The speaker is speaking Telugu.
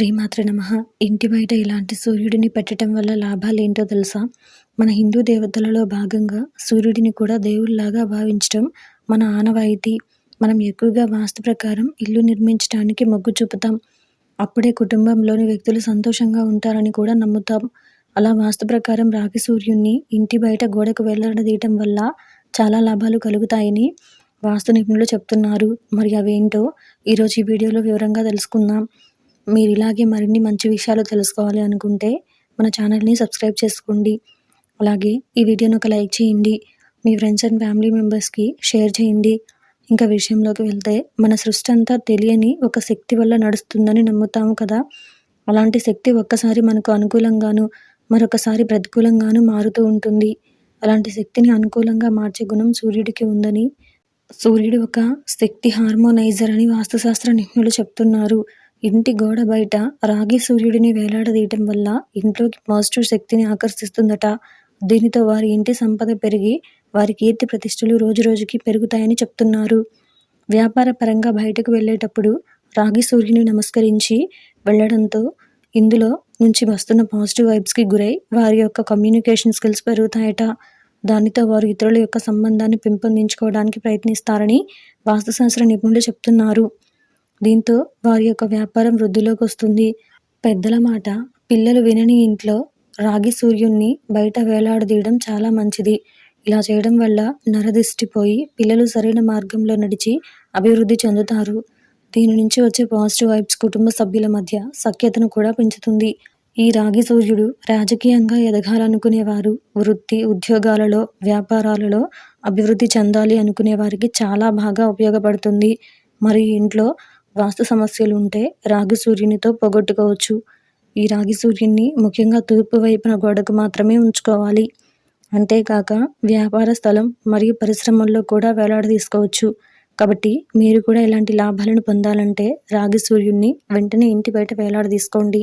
శ్రీమాత్ర నమ. ఇంటి బయట ఇలాంటి సూర్యుడిని పెట్టడం వల్ల లాభాలు ఏంటో తెలుసా? మన హిందూ దేవతలలో భాగంగా సూర్యుడిని కూడా దేవుళ్ళాగా భావించడం మన ఆనవాయితీ. మనం ఎక్కువగా వాస్తు ప్రకారం ఇల్లు నిర్మించడానికి మొగ్గు చూపుతాం. అప్పుడే కుటుంబంలోని వ్యక్తులు సంతోషంగా ఉంటారని కూడా నమ్ముతాం. అలా వాస్తు ప్రకారం రాగి సూర్యుడిని ఇంటి బయట గోడకు వెళ్ళడదీయటం వల్ల చాలా లాభాలు కలుగుతాయని వాస్తు నిపుణులు చెప్తున్నారు. మరి అవేంటో? ఈరోజు ఈ వీడియోలో వివరంగా తెలుసుకుందాం. మీరు ఇలాగే మరిన్ని మంచి విషయాలు తెలుసుకోవాలి అనుకుంటే మన ఛానల్ని సబ్స్క్రైబ్ చేసుకోండి. అలాగే ఈ వీడియోని ఒక లైక్ చేయండి. మీ ఫ్రెండ్స్ అండ్ ఫ్యామిలీ మెంబర్స్కి షేర్ చేయండి. ఇంకా విషయంలోకి వెళ్తే మన సృష్టి అంతా తెలియని ఒక శక్తి వల్ల నడుస్తుందని నమ్ముతాము కదా. అలాంటి శక్తి ఒక్కసారి మనకు అనుకూలంగాను మరొకసారి ప్రతికూలంగాను మారుతూ ఉంటుంది. అలాంటి శక్తిని అనుకూలంగా మార్చే గుణం సూర్యుడికి ఉందని సూర్యుడు ఒక శక్తి హార్మోనైజర్ అని వాస్తుశాస్త్ర నిపుణులు చెప్తున్నారు. ఇంటి గోడ బయట రాగి సూర్యుడిని వేలాడదీయటం వల్ల ఇంట్లోకి పాజిటివ్ శక్తిని ఆకర్షిస్తుందట. దీనితో వారి ఇంటి సంపద పెరిగి వారి కీర్తి ప్రతిష్టలు రోజురోజుకి పెరుగుతాయని చెప్తున్నారు. వ్యాపార పరంగా బయటకు వెళ్ళేటప్పుడు రాగి సూర్యుని నమస్కరించి వెళ్ళడంతో ఇందులో నుంచి వస్తున్న పాజిటివ్ వైబ్స్కి గురై వారి యొక్క కమ్యూనికేషన్ స్కిల్స్ పెరుగుతాయట. దానితో వారు ఇతరుల యొక్క సంబంధాన్ని పెంపొందించుకోవడానికి ప్రయత్నిస్తారని వాస్తుశాస్త్ర నిపుణులు చెప్తున్నారు. దీంతో వారి యొక్క వ్యాపారం వృద్ధిలోకి వస్తుంది పెద్దల మాట పిల్లలు వినని ఇంట్లో రాగి సూర్యుణ్ణి బయట వేలాడదీయడం చాలా మంచిది. ఇలా చేయడం వల్ల నరదిష్టిపోయి పిల్లలు సరైన మార్గంలో నడిచి అభివృద్ధి చెందుతారు. దీని నుంచి వచ్చే పాజిటివ్ వైబ్స్ కుటుంబ సభ్యుల మధ్య సఖ్యతను కూడా పెంచుతుంది. ఈ రాగి సూర్యుడు రాజకీయంగా ఎదగాలనుకునేవారు వృత్తి ఉద్యోగాలలో వ్యాపారాలలో అభివృద్ధి చెందాలి అనుకునే వారికి చాలా బాగా ఉపయోగపడుతుంది. మరియు ఇంట్లో వాస్తు సమస్యలు ఉంటే రాగి సూర్యునితో పోగొట్టుకోవచ్చు. ఈ రాగి సూర్యుని ముఖ్యంగా తూర్పు వైపున గోడకు మాత్రమే ఉంచుకోవాలి. అంతేకాక వ్యాపార స్థలం మరియు పరిశ్రమల్లో కూడా వేలాడదీసుకోవచ్చు కాబట్టి మీరు కూడా ఇలాంటి లాభాలను పొందాలంటే రాగి సూర్యుడిని వెంటనే ఇంటి బయట వేలాడదీసుకోండి.